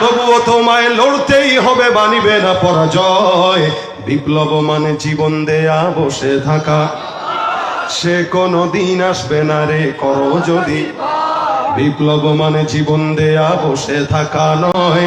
তবুও তোমায় লড়তেই হবে, বানিবে না পরাজয়। বিপ্লব মানে জীবন দেয়া, বসে থাকা। সে কোনো দিন আসবে না রে, করো যদি। বিপ্লব মানে জীবন দেয়া, বসে থাকা নয়।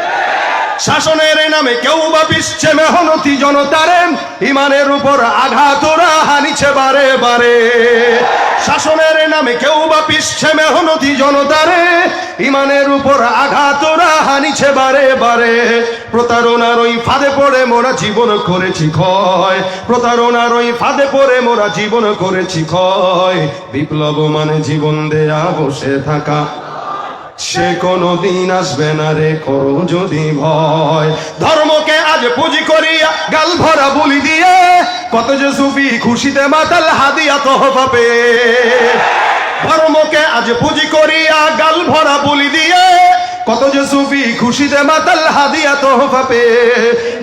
শাসনের নামে কেউ বা পিসছে মেহনতি জনতারে ইমানের উপর আঘাত হানিছে বারে বারে। শাসনের নামে কেউ বা পিসছে মেহনতি জনতারে ইমানের উপর আঘাত হানিছে বারে বারে। প্রতারণার ওই ফাঁদে পড়ে মোরা জীবন করেছি ক্ষয়। প্রতারণার ওই ফাঁদে পড়ে মোরা জীবন করেছি ক্ষয়। বিপ্লব মানে জীবন দেয়া বসে থাকা সে কোনো দিন আসবে না রে করো যদি ভয়। ধর্মকে আজ পুঁজি করিয়া গাল ভরা বলি দিয়ে, কত যে সুফি খুশিতে মাতাল হাদিয়া তহফাপে। ধর্মকে আজ পুঁজি করিয়া গাল ভরা বলি দিয়ে, কত যে সুফি খুশিতে মাতাল হাদিয়া তোহফা পে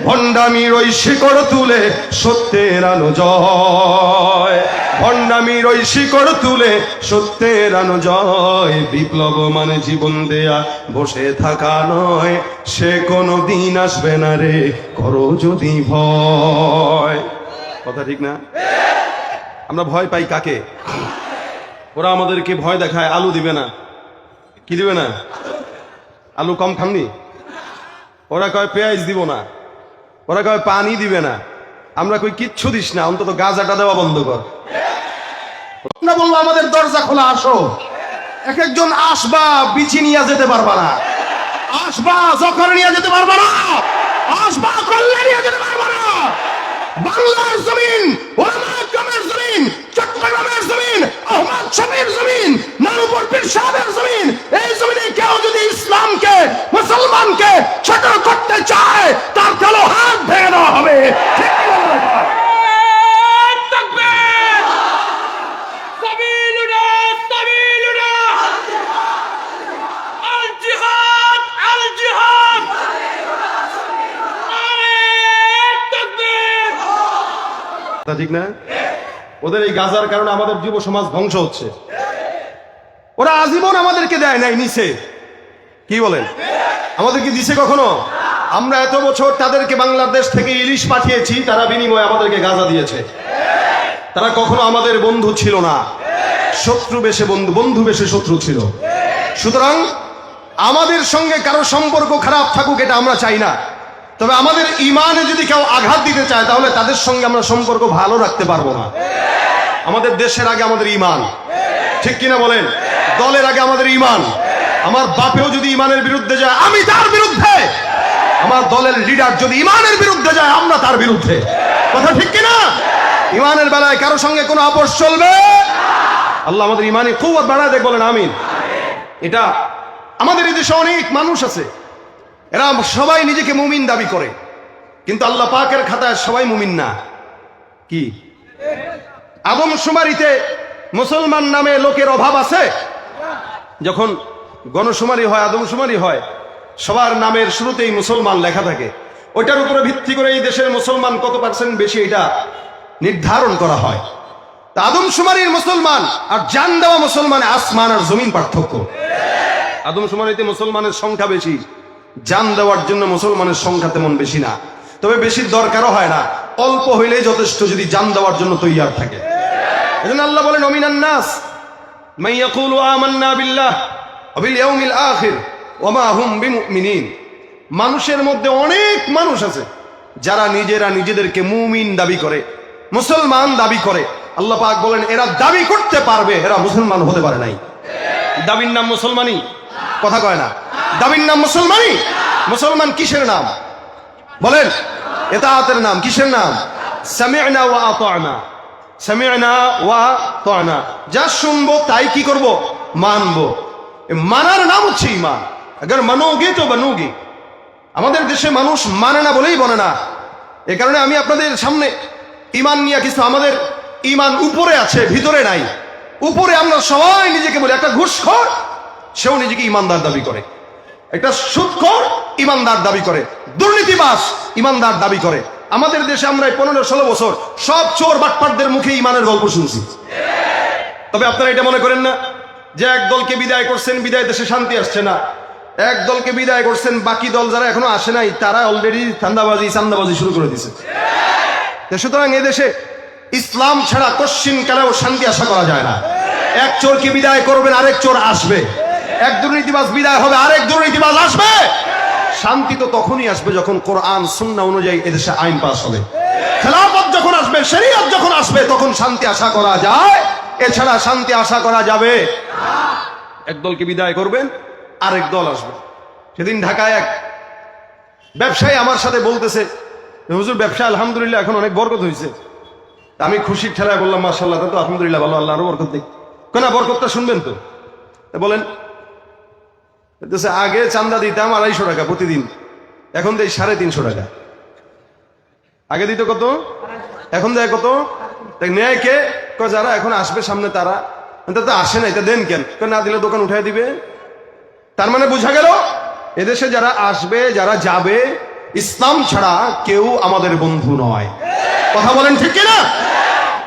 ভণ্ডামির ওই শিকড় তুলে সত্যের আলো জয়। ভণ্ডামির ওই শিকড় তুলে সত্যের আলো জয় বিপ্লব মানে জীবন দেয়া বসে থাকা নয়, সে কোনো দিন আসবে না রে, করো যদি ভয়। কথা ঠিক না? আমরা ভয় পাই কাকে? ওরা আমাদেরকে ভয় দেখায়, আলু দিবে না। কি দিবে না? আলু কম খাননি? ওরা কয় পেঁয়াজ দিব না। ওরা কয় পানি দিবে না। আমরা কই কিচ্ছু দিস না, অন্তত গাজাটা দেওয়া বন্ধ কর। আমরা বলল, আমাদের দরজা খোলা, আসো। এক একজন আসবা, বিচি নিয়ে যেতে পারবা না। আসবা জখর নিয়ে যেতে পারবা না, আসবা, কল্যাণ তা ঠিক না? ওদের এই গাজার কারণে আমাদের যুব সমাজ ধ্বংস হচ্ছে। ওরা আজীবন আমাদেরকে দেয় নাই নিচে। কি বলেন? আমাদেরকে দিছে কখনো? আমরা এত বছর তাদেরকে বাংলাদেশ থেকে ইলিশ পাঠিয়েছি, তারা বিনিময়ে আমাদেরকে গাজা দিয়েছে। তারা কখনো আমাদের বন্ধু ছিল না। শত্রু বেশে বন্ধু বন্ধু বেশে শত্রু ছিল। সুতরাং আমাদের সঙ্গে কারও সম্পর্ক খারাপ থাকুক, এটা আমরা চাই না। তবে আমাদের ইমানে যদি কেউ আঘাত দিতে চায়, তাহলে তাদের সঙ্গে আমরা সম্পর্ক ভালো রাখতে পারব না। আমাদের দেশের আগে আমাদের ইমান ঠিক কিনা বলেন? দলের আগে আমাদের ইমান আমার বাপেও যদি ইমানের বিরুদ্ধে যায়, আমি তার বিরুদ্ধে। আমার দলের লিডার যদি ইমানের বিরুদ্ধে যায়, আমরা তার বিরুদ্ধে। কথা ঠিক কিনা? ইমানের বেলায় কারও সঙ্গে কোনো আপোষ চলবে? আল্লাহ আমাদের ইমানে খুব বাড়ায় দেখ, বলেন আমিন। এটা আমাদের এই দেশে অনেক মানুষ আছে। এরা সবাই নিজেকে মুমিন দাবি করে। কিন্তু আল্লাহ পাকের খাতায় সবাই মুমিন না। কি? আদম সুমারিতে মুসলমান নামে লোকের অভাব আছে? যখন গণশুমারি হয় আদমশুমারি হয়, সবার নামের শুরুতেই মুসলমান লেখা থাকে। ওইটার উপরে ভিত্তি করে এই দেশের মুসলমান কত পার্সেন্ট বেশি এটা নির্ধারণ করা হয়। তা আদমশুমারির মুসলমান আর জান দেওয়া মুসলমানে আসমান আর জমিন পার্থক্য। আদমশুমারিতে মুসলমানের সংখ্যা বেশি। জান দেওয়ার জন্য মুসলমানের সংখ্যা তেমন বেশি না। তবে বেশি দরকারও হয় না। অল্প হইলে যথেষ্ট যদি জান দেওয়ার জন্য তৈয়ার থাকে। এজন্য আল্লাহ বলেন অমিনান নাস মাইয়াকুলু আমান্না বিল্লাহ অবিল ইয়াউমিল আখির হুম বিমুমিনিন। মানুষের মধ্যে অনেক মানুষ আছে, যারা নিজেরা নিজেদেরকে মুমিন দাবি করে, মুসলমান দাবি করে। আল্লাহ পাক বলেন, এরা দাবি করতে পারবে, এরা মুসলমান হতে পারে নাই। দাবির নাম মুসলমানই। কথা কয় না। দাবির নাম মুসলমানি মুসলমান কিসের নাম? বলেন। এতাহাতের নাম, কিসের নাম? ওয়া আতা'না। সামি'না ওয়া যা শুনব তাই কি করব? মানার নাম হচ্ছে ইমান মানোগে তো আমাদের দেশে মানুষ মানে না বলেই বলে না। এ কারণে আমি আপনাদের সামনে ইমান নিয়ে কিছু আমাদের ইমান উপরে আছে, ভিতরে নাই। উপরে আমরা সবাই নিজেকে বলি। একটা ঘুষখোর সেও নিজেকে ইমানদার দাবি করে। একটা সুদখোর ইমানদার দাবি করে। দুর্নীতিবাস ইমানদার দাবি করে। আমাদের দেশে আমরা পনেরো ষোলো বছর সব চোর বাটপাটদের মুখে ইমানের গল্প শুনছি। তবে আপনারা এটা মনে করেন না যে এক দলকে বিদায় করছেন, বিদায় দেশে শান্তি আসছে না। এক দলকে বিদায় করছেন, বাকি দল যারা এখনও আসে নাই, তারা অলরেডি ঠান্দাবাজি চান্দাবাজি শুরু করে দিছে সুতরাং এদেশে ইসলাম ছাড়া কশ্চিন কালেও শান্তি আশা করা যায় না। এক চোরকে বিদায় করবেন, আরেক চোর আসবে। এক দুর্নীতিবাজ বিদায় হবে, আরেক দুর্নীতিবাজ আসবে। শান্তি তো তখনই আসবে যখন কোরআন, সুন্নাহ অনুযায়ী এদেশে আইন পাস হবে। খেলাফত যখন আসবে, শরীয়ত যখন আসবে, তখন শান্তি আশা করা যায়। এছাড়া শান্তি আশা করা যাবে এক দলকে বিদায় করবেন, আরেক দল আসবে। সেদিন ঢাকায় এক ব্যবসায়ী আমার সাথে বলতেছে, হুজুর, ব্যবসা আলহামদুলিল্লাহ এখন অনেক বরকত হয়েছে। আমি খুশির ঠেলায় বললাম মার্শাল্লাহ তো আলহামদুলিল্লাহ, ভালো আল্লাহ আরও বরকত দিক কেন বরকতটা শুনবেন তো বলেন আগে চান্দা দিতাম আড়াইশো টাকা প্রতিদিন, এখন দেয় সাড়ে তিনশো টাকা। আগে দিত কত? এখন দেয় কত? তাই নেয় কে? যারা এখন আসবে সামনে তারা। তা আসে না, এটা দেন কেন? না দিলে দোকান উঠাই দিবে। তার মানে বোঝা গেল, এদেশে যারা আসবে, যারা যাবে, ইসলাম ছাড়া কেউ আমাদের বন্ধু নয়। কথা বলেন ঠিক কিনা?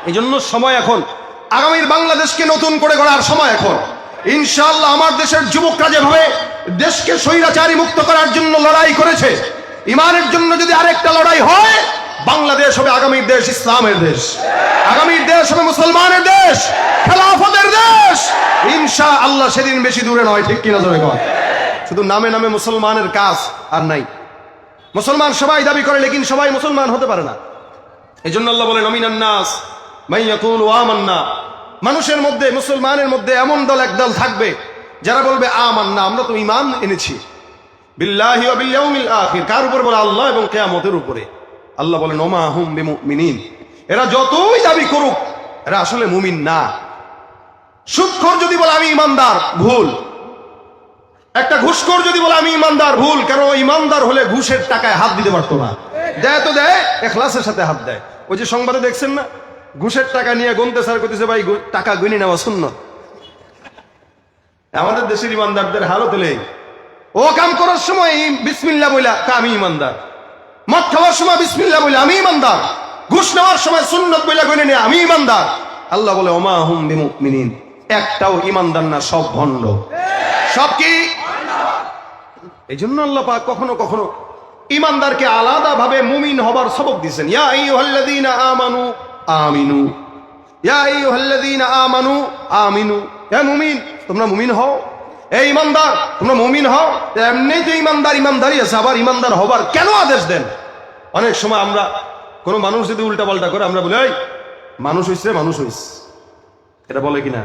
এই জন্য সময় এখন। আগামীর বাংলাদেশকে নতুন করে গড়ার সময় এখন। ইনশাআল্লাহ আমার দেশের যুবকরা যেভাবে দেশকে স্বৈরাচারী মুক্ত করার জন্য লড়াই করেছে, ইমানের জন্য যদি আরেকটা লড়াই হয়, বাংলাদেশ হবে আগামীর দেশ ইসলামের দেশ। আগামীর দেশ হবে মুসলমানের দেশ, খেলাফতের দেশ। ইনশা আল্লাহ সেদিন বেশি দূরে নয়, ঠিক কিনা কর শুধু নামে নামে মুসলমানের কাজ আর নাই। মুসলমান সবাই দাবি করে, লেকিন সবাই মুসলমান হতে পারে না। এই জন্য আল্লাহ বলেন অমিনান নাস মাইয়াকুল ওয়ামান্না মানুষের মধ্যে, মুসলমানের মধ্যে এমন দল একদল থাকবে, যারা বলবে, আমান্না, আমরা তো ইমান এনেছি। কার উপর বলে? আল্লাহ এবং কেয়ামতের উপরে। আল্লাহ বলেন, ওমা হুম বিমুমিনিন। এরা যতই দাবি করুক, এরা আসলে মুমিন না। সুদখোর যদি বলে, আমি ইমানদার ভুল। একটা ঘুষখোর যদি বলে, আমি ইমানদার ভুল। কারণ ইমানদার হলে ঘুষের টাকায় হাত দিতে পারতো না। দেয় তো দেয়, এখলাসের সাথে হাত দেয়। ওই যে সংবাদে দেখছেন না? ঘুষের টাকা নিয়ে গুনতে স্যার করতেছে ভাই টাকা গুনি নেওয়া শূন্য আমাদের দেশের ইমানদারদের হালত হলে ও কাম করার সময় বিসমিল্লা বইলা, তা আমি ইমানদার। মদ খাওয়ার সময় বিসমিল্লা বইলা, আমি ইমানদার। ঘুষ নেওয়ার সময় সুন্নত বইলা গুনে নিয়ে, আমি ইমানদার। আল্লাহ বলে, ওমা হুম বিমুমিনিন। একটাও ইমানদার না, সব ভণ্ড। সব কি? এই জন্য আল্লাহ পাক কখনো কখনো ইমানদারকে আলাদা ভাবে মুমিন হবার সবক দিয়েছেন ইয়া আইয়ুহাল্লাযীনা আমানু আমিনু। আমানু আমিনু। মুমিন তোমরা মুমিন হও। এই ইমানদার তোমরা মুমিন হও। এমনি তো ইমানদার ইমানদারি আছে আবার ইমানদার হবার কেন আদেশ দেন? অনেক সময় আমরা কোনো মানুষ যদি উল্টা পাল্টা করে আমরা বলি মানুষ হইছে রে, মানুষ হইস। এটা বলে কিনা?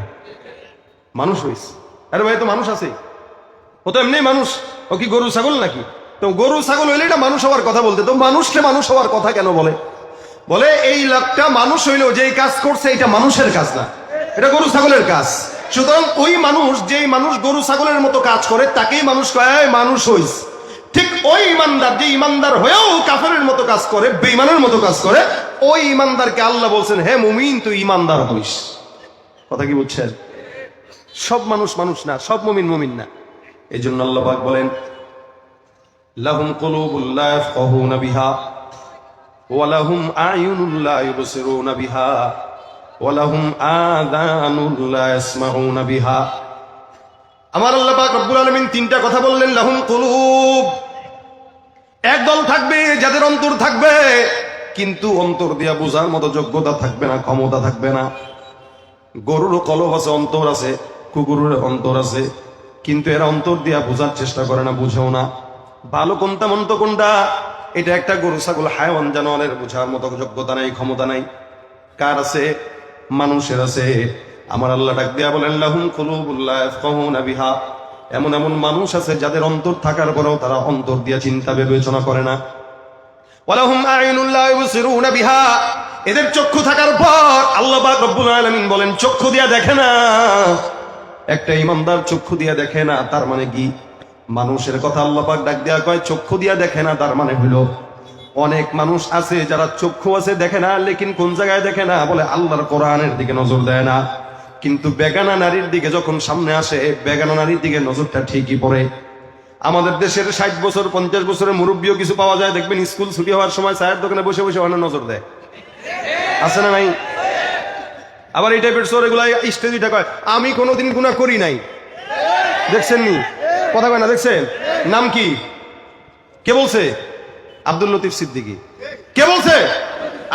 মানুষ হইস। আরে ভাই তো মানুষ আছে। ও তো এমনি মানুষ। ও কি গরু ছাগল নাকি? তো গরু ছাগল হইলে এটা মানুষ হওয়ার কথা বলতে তো মানুষকে মানুষ হওয়ার কথা কেন বলে? বলে, এই লোকটা মানুষ হইলেও যেই কাজ করছে এটা মানুষের কাজ না। এটা গরু, ছাগলের কাজ। সুতরাং ওই মানুষ, যেই মানুষ গরু, ছাগলের মতো কাজ করে, তাকেই মানুষ কয় মানুষ হইস। ঠিক ওই ইমানদার, যে ইমানদার হয়েও কাফেরের মতো কাজ করে বেইমানের মতো কাজ করে, ওই ইমানদারকে আল্লাহ বলছেন, হে মুমিন, তুই ইমানদার হইস। কথা কি বুঝছেন? সব মানুষ মানুষ না, সব মুমিন মুমিন না। এই জন্য আল্লাহ বলেন, লাহুম কুলুবুল লা ইয়াফকাহুনা বিহা। ওয়া লাহুম আয়ুনুল লা ইবসিরুনা বিহা ওয়া লাহুম আযানুল লা ইয়াসমাউনা বিহা। আমার আল্লাহ পাক রব্বুল আলামিন তিনটা কথা বললেন, লাহুম কুলুব। একদল থাকবে, যাদের অন্তর থাকবে, কিন্তু অন্তর দিয়া বোঝার মতো যোগ্যতা থাকবে না, ক্ষমতা থাকবে না। গরুর কলব আছে, অন্তর আছে, কুকুরের অন্তর আছে, কিন্তু এরা অন্তর দিয়া বোঝার চেষ্টা করে না, বুঝেও না। ভালো কোনটা মন্ত কোনটা? এটা একটা গরু, ছাগল, হায়ওয়ান জানোয়ারের বোঝার মতো যোগ্যতা নাই, ক্ষমতা নাই। কার আছে? মানুষের আছে। আমার আল্লাহ ডাক দিয়া বলেন, লাহুম কুলুবুল্লাহ বিহা। এমন এমন মানুষ আছে যাদের অন্তর থাকার পরেও তারা অন্তর দিয়ে চিন্তা, বিবেচনা করে না। ওয়ালাহুম আইনুল্লাহ ইউবসিরুনা বিহা। এদের চক্ষু থাকার পর আল্লাহ পাক রব্বুল আলামিন বলেন, চক্ষু দিয়া দেখে না। একটা ইমানদার চক্ষু দিয়া দেখে না, তার মানে কি? মানুষের কথা আল্লাহ পাক ডাক দেওয়া কয়, চক্ষু দিয়া দেখে না, তার মানে হইল অনেক মানুষ আছে, যারা চক্ষু আছে দেখে না, লেকিন কোন জায়গায় দেখে না, বলে আল্লাহর কোরআনের দিকে নজর দেয় না। কিন্তু বেগানা নারীর দিকে যখন সামনে আসে, বেগানা নারীর দিকে নজরটা ঠিকই পড়ে। আমাদের দেশের ষাট বছর, পঞ্চাশ বছরের মুরব্বীও কিছু পাওয়া যায়, দেখবেন স্কুল ছুটি হওয়ার সময় চায়ের দোকানে বসে বসে অনেক নজর দেয়। আছে না নাই? আবার এই টাইপের সোর এগুলা স্টেজিটা কয় আমি কোনোদিন গুণা করি নাই। দেখছেন নি? কথা কয় না, দেখছেন? নাম কি? কে বলছে? আব্দুল লতিফ সিদ্দিকী। কে বলছে?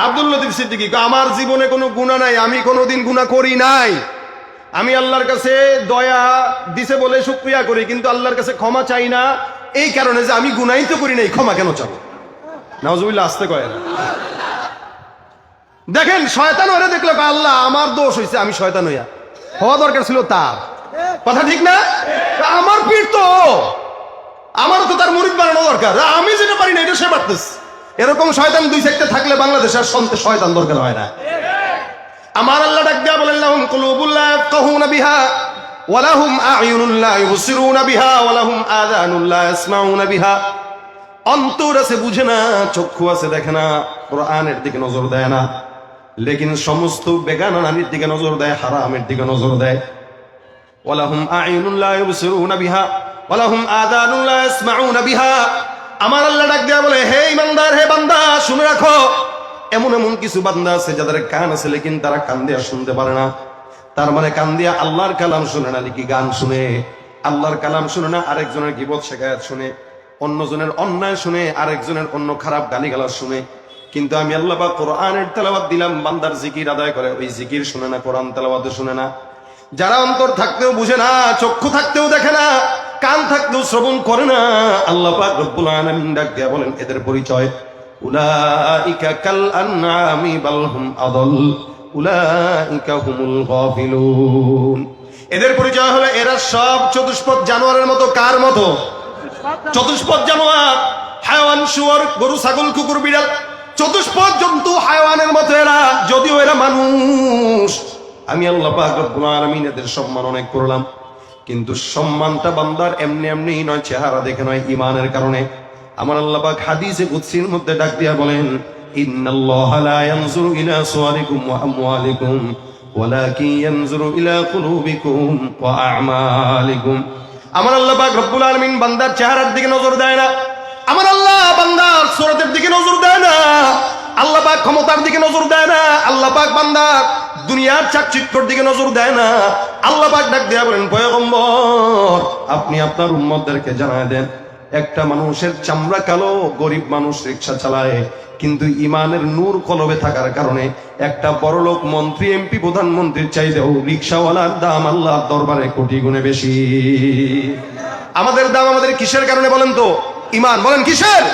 আব্দুল লতিফ সিদ্দিকী। আমার জীবনে কোনো গুণা নাই, আমি কোনোদিন গুণা করি নাই। আমি আল্লাহর কাছে দয়া দিছে বলে শুক্রিয়া করি, কিন্তু আল্লাহর কাছে ক্ষমা চাই না। এই কারণে যে আমি গুনাই তো করি নাই, ক্ষমা কেন চাবো? নাওজুবিল্লাহ আসতে কয় দেখেন, শয়তান ওরে দেখল আল্লাহ, আমার দোষ হয়েছে আমি শয়তান হইয়া। হওয়া দরকার ছিল তার। কথা ঠিক না? আমার পীর তো। আমারও তো তার মুরিদ বানানো দরকার। আমি যেটা পারি না, এটা সে পারতেছে। এরকম শয়তান দুই সাইডে থাকলে বাংলাদেশে আর সন্তে শয়তান দরকার হয় না। আমার আল্লাহ ডাক দিয়া বলেন, লাহুম কুলুবুল্লাহ ইয়াফকাহুনা বিহা ওয়ালাহুম আ'য়ুনুল্লাহ ইবসিরুনা বিহা ওয়ালাহুম আযানুল্লাহ ইয়াসমাউনা বিহা। অন্তর আছে, বুঝে না, চক্ষু আছে, দেখে না, কোরআনের দিকে নজর দেয় না। লেকিন সমস্ত বেগানা নারীর দিকে নজর দেয়, হারামের দিকে নজর দেয়। ওয়ালাহুম আ'য়ুনুল্লাহ ইবসিরুনা বিহা, ওয়ালাহুম আযানুল্লাহ ইয়াসমাউনা বিহা। আমার আল্লাহ ডাক দেয়া বলে, হে ইমানদার, হে বান্দা, শুনে রাখো, এমন এমন কিছু বান্দা আছে যাদের কান আছে, লেকিন তারা কান দিয়া শুনতে পারে না। তার মানে কান দিয়া আল্লাহর কালাম শুনে না নাকি গান শুনে। আল্লাহর কালাম শুনে না, আরেকজনের গিবত শেখায়াত শুনে। অন্যজনের অন্যায় শুনে, আরেকজনের অন্য খারাপ গালিগালাজ শুনে। কিন্তু আমি আল্লাহ বা কোরআনের তেলাবাদ দিলাম, বান্দার জিকির আদায় করে, ওই জিকির শুনে না, কোরআন তেলাওয়াত শুনে না। যারা অন্তর থাকতেও বুঝে না, চক্ষু থাকতেও দেখে না, কান থাকতেও শ্রবণ করে না, আল্লাহ বলেন, এদের পরিচয় এদের পরিচয় হলো, এরা সব চতুষ্পদ জানোয়ারের মতো, কার মতো? চতুষ্পদ জানোয়ার, হায়াওয়ান, শুয়ার, গরু, ছাগল, কুকুর, বিড়াল। চতুষ্পদ জন্তু, হায়াওয়ানের মতো এরা, যদিও এরা মানুষ। আমি আল্লাহ এদের সম্মান অনেক করলাম। কিন্তু সম্মানটা বান্দার এমনি এমনি নয়, চেহারা দেখে নয় ইমানের কারণে। আমার আল্লাহ পাক হাদিসে কুদসির মধ্যে ডাক দিয়া বলেন আমার বান্দার চেহারার দিকে নজর দেয় না। আমার আল্লাহ বান্দার দিকে নজর দেয় না। ক্ষমতার দিকে নজর দেয় না। বান্দার দুনিয়ার চাকচিক্যর দিকে নজর দেয় না। আল্লাহ পাক ডাক দেয়া বলেন, পয়গম্বর, আপনি আপনার উম্মতদেরকে জানায় দেন, একটা মানুষের চামড়া কালো, গরিব মানুষ রিক্সা চালায়, কিন্তু ইমানের নূর কলবে থাকার কারণে একটা বড়লোক মন্ত্রী, এমপি, প্রধানমন্ত্রীর চাইতেও রিক্সাওয়ালার দাম আল্লাহর দরবারে কোটি গুণে বেশি। আমাদের দাম আমাদের কিসের কারণে বলেন তো? ইমান, বলেন কিসের?